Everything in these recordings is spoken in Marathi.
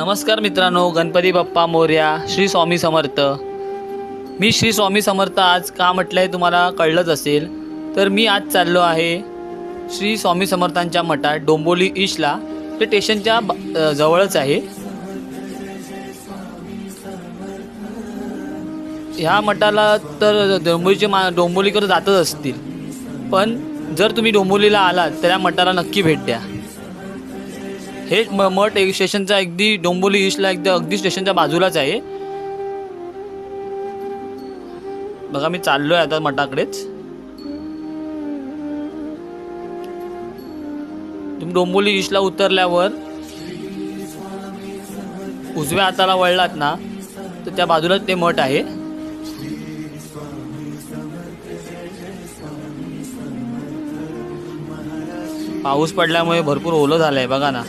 नमस्कार मित्रांनो गणपती बाप्पा मोर्या श्री स्वामी समर्थ. मी श्री स्वामी समर्थ आज का म्हटलं आहे तुम्हाला कळलंच असेल. तर मी आज चाललो आहे श्री स्वामी समर्थांच्या मठात डोंबोली ईशला ते स्टेशनच्या ब- जवळच आहे. ह्या मठाला तर डोंबोलीचे मा डोंबोलीकडे जातच असतील. पण जर तुम्ही डोंबोलीला आलात तर या मठाला नक्की भेट द्या. हे म मठ एक स्टेशनचा अगदी डोंबोली ईस्टला एकदा अगदी स्टेशनच्या बाजूलाच आहे. बघा मी चाललोय आता मठाकडेच. तुम्ही डोंबोली ईस्टला उतरल्यावर उजव्या हाताला वळलात ना तर त्या बाजूलाच ते मठ आहे. पाऊस पडल्यामुळे भरपूर ओलं झालंय बघा ना.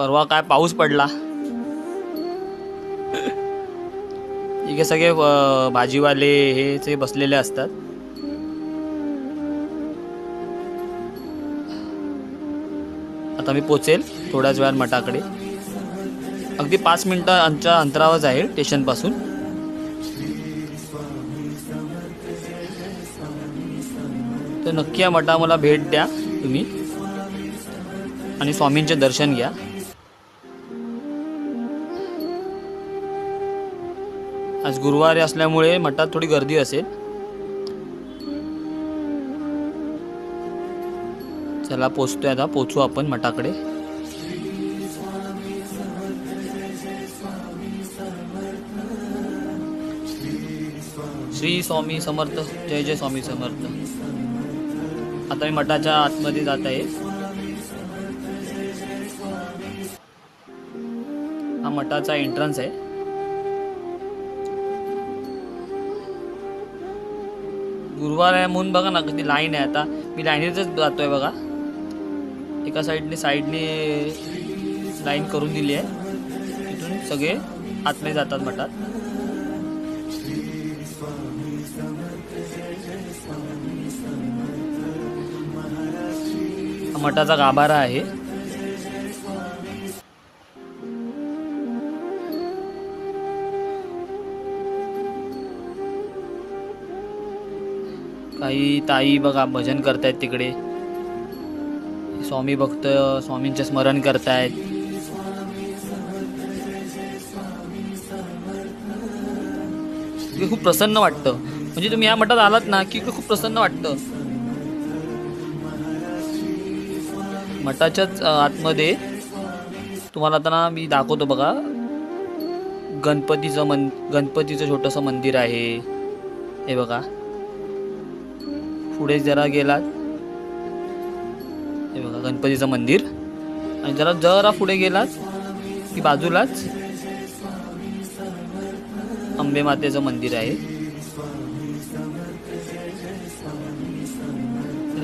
परवा काय पाऊस पडला. इथे सगळे भाजीवाले हे ते बसलेले असतात. आता मी पोचेल थोड्याच वेळात मठाकडे. अगदी पाच मिनिटांच्या अंतरावरच आहे स्टेशनपासून तर नक्की या मठा मला भेट द्या तुम्ही. आणि स्वामींचे दर्शन घ्या. आज गुरुवारी असल्यामुळे मठात थोडी गर्दी असेल. चला पोचतोय आता पोचू आपण मठाकडे. श्री स्वामी समर्थ जय जय स्वामी समर्थ. आता मी मठाच्या आतमध्ये जात आहे. हा मठाचा एंट्रन्स आहे. गुरुवार आहे म्हणून बघा ना किती लाईन आहे आता. मी लाईनीतच जातोय बघा. एका साईडने साईडने लाईन करून दिली आहे. तिथून सगळे आतमध्ये जातात मठात मठाचा गाभारा आहे. काही ताई बघा भजन करतायत तिकडे. स्वामी भक्त स्वामींचे स्मरण करतायत. खूप प्रसन्न वाटतं. म्हणजे तुम्ही या मठात आलात ना की इकडे खूप प्रसन्न वाटतं. मठाच्याच आतमध्ये तुम्हाला आता ना मी दाखवतो बघा. गणपतीचं मन गणपतीचं छोटंसं मंदिर आहे. हे बघा. पुढे जरा गेलात. हे बघा गणपतीचं मंदिर. आणि जरा जरा पुढे गेलात की बाजूलाच अंबे मातेचं मंदिर आहे.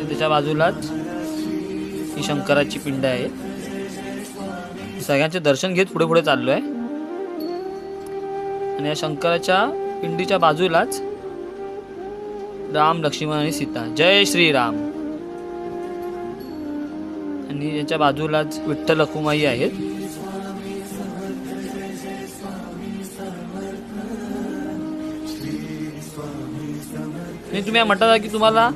त्याच्या बाजूलाच ही शंकराची पिंड आहे. सगळ्यांचे दर्शन घेत पुढे पुढे चाललो आहे आणि या शंकराच्या पिंडीच्या बाजूलाच राम लक्ष्मण आणि सीता. जय श्रीराम. आणि याच्या बाजूलाच विठ्ठल रखुमाई आहेत. आणि तुम्ही म्हटला की तुम्हाला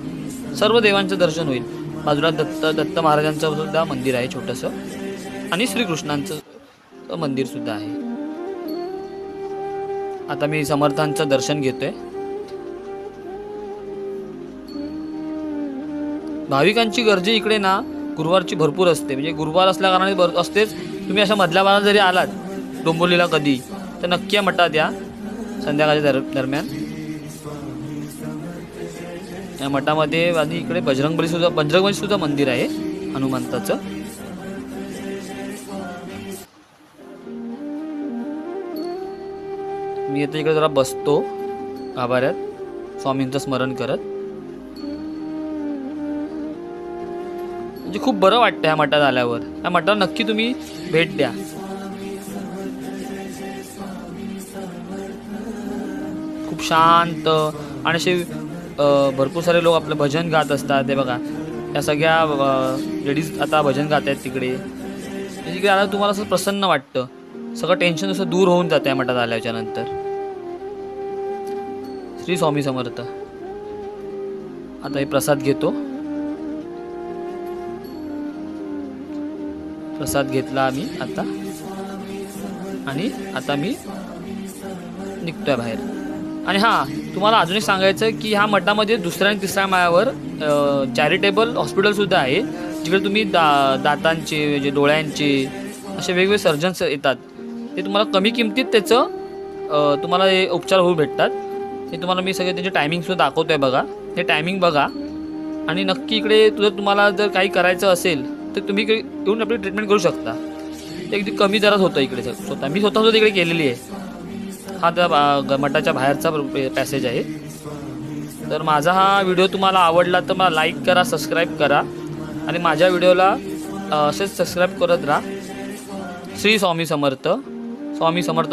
सर्व देवांचं दर्शन होईल. बाजूला दत्त दत्त महाराजांचं सुद्धा मंदिर आहे छोटंसं. आणि श्रीकृष्णांचं मंदिर सुद्धा आहे. आता मी समर्थांचं दर्शन घेतोय. भाविकांची गर्दी इकडे ना गुरुवारची भरपूर असते. म्हणजे गुरुवार असल्या कारणाने भर असतेच. तुम्ही अशा मधल्या भागात जरी आलात डोंबोलीला कधी तर नक्की या मठात या संध्याकाळच्या दर दरम्यान. या मठामध्ये आणि इकडे बजरंगबली सुद्धा बजरंगबली सुद्धा मंदिर आहे हनुमंताचं. मी आता इकडे जरा बसतो गाभाऱ्यात स्वामींचं स्मरण करत. म्हणजे खूप बरं वाटतं ह्या मठात आल्यावर. या मठाला नक्की तुम्ही भेट द्या. खूप शांत आणि असे भरपूर सारे लोक आपलं भजन गात असतात. ते बघा या सगळ्या लेडीज आता भजन गात आहेत तिकडे. म्हणजे तिकडे आता तुम्हाला असं प्रसन्न वाटतं. सगळं टेन्शन असं दूर होऊन जातं या मठात आल्याच्यानंतर. श्री स्वामी समर्थ. आता हे प्रसाद घेतो. प्रसाद घेतला आम्ही आता. आणि आता मी निघतोय बाहेर. आणि हां तुम्हाला अजून एक सांगायचं की ह्या मठामध्ये दुसऱ्या आणि तिसऱ्या माळ्यावर चॅरिटेबल हॉस्पिटलसुद्धा आहे. जिकडे तुम्ही दा दातांचे म्हणजे डोळ्यांचे असे वेगवेगळे सर्जन्स येतात. ते तुम्हाला कमी किमतीत त्याचं तुम्हाला हे उपचार होऊ भेटतात. हे तुम्हाला मी सगळे त्यांचे टायमिंगसुद्धा दाखवतो आहे बघा. हे टायमिंग बघा. आणि नक्की इकडे तुझं तुम्हाला जर काही करायचं असेल तर तुम्ही इकडे येऊन आपली ट्रीटमेंट करू शकता. ते अगदी कमी दरात होतं इकडे. स्वतः मी स्वतः सुद्धा तिकडे केलेली आहे. हा त्या बा- ग- मठाच्या बाहेरचा पॅसेज आहे. तर माझा हा व्हिडिओ तुम्हाला आवडला तर मला लाईक करा सबस्क्राईब करा. आणि माझ्या व्हिडिओला असेच सबस्क्राईब करत राहा. श्री स्वामी समर्थ. स्वामी समर्थ